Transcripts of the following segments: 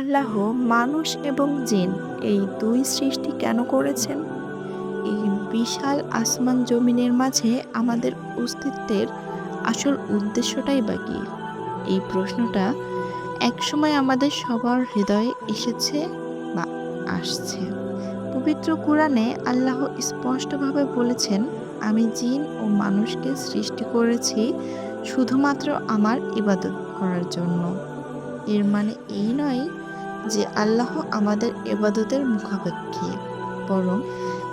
আল্লাহ মানুষ এবং জিন এই দুই সৃষ্টি কেন করেছেন? এই বিশাল আসমান জমিনের মাঝে আমাদের অস্তিত্বের আসল উদ্দেশ্যটাই বা কি? এই প্রশ্নটা একসময় আমাদের সবার হৃদয়ে এসেছে বা আসছে। পবিত্র কোরআনে আল্লাহ স্পষ্টভাবে বলেছেন, আমি জিন ও মানুষকে সৃষ্টি করেছি শুধুমাত্র আমার ইবাদত করার জন্য। এর মানে এই নয় যে আল্লাহ আমাদের এবাদতের মুখাপেক্ষী, বরং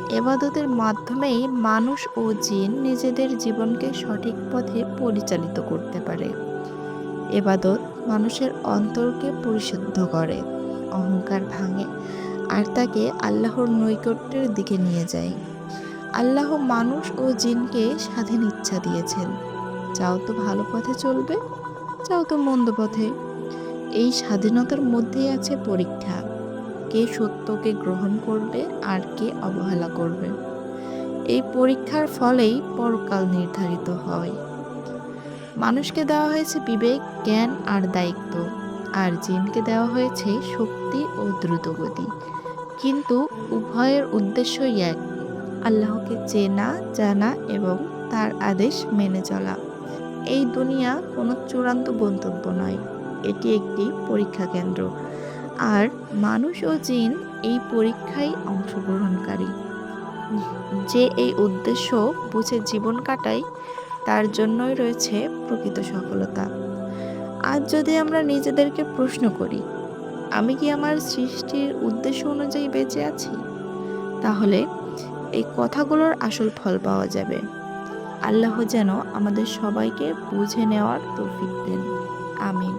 এবাদতের মাধ্যমেই মানুষ ও জিন নিজেদের জীবনকে সঠিক পথে পরিচালিত করতে পারে। এবাদত মানুষের অন্তরকে পরিশুদ্ধ করে, অহংকার ভাঙে, আর তাকে আল্লাহর নৈকট্যের দিকে নিয়ে যায়। আল্লাহ মানুষ ও জিনকে স্বাধীন ইচ্ছা দিয়েছেন। চাও তো ভালো পথে চলবে চাও তো মন্দ পথে। এই স্বাধীনতার মধ্যেই আছে পরীক্ষা। কে সত্যকে গ্রহণ করবে আর কে অবহেলা করবে। এই পরীক্ষার ফলেই পরকাল নির্ধারিত হয়। মানুষকে দেওয়া হয়েছে বিবেক, জ্ঞান আর দায়িত্ব, আর জিনকে দেওয়া হয়েছে শক্তি ও দ্রুতগতি। কিন্তু উভয়ের উদ্দেশ্যই এক, আল্লাহকে চেনা, জানা এবং তার আদেশ মেনে চলা। এই দুনিয়া কোনো চূড়ান্ত গন্তব্য নয়। এটি একটি পরীক্ষা কেন্দ্র। আর মানুষ ও জিন এই পরীক্ষায় অংশগ্রহণকারী। যে এই উদ্দেশ্য বুঝে জীবন কাটায়, তার জন্যই রয়েছে প্রকৃত সফলতা। আজ যদি আমরা নিজেদেরকে প্রশ্ন করি, আমি কি আমার সৃষ্টির উদ্দেশ্য অনুযায়ী বেঁচে আছি? তাহলে এই কথাগুলোর আসল ফল পাওয়া যাবে। আল্লাহ যেন আমাদের সবাইকে বুঝে নেওয়ার তৌফিক দেন। আমিন।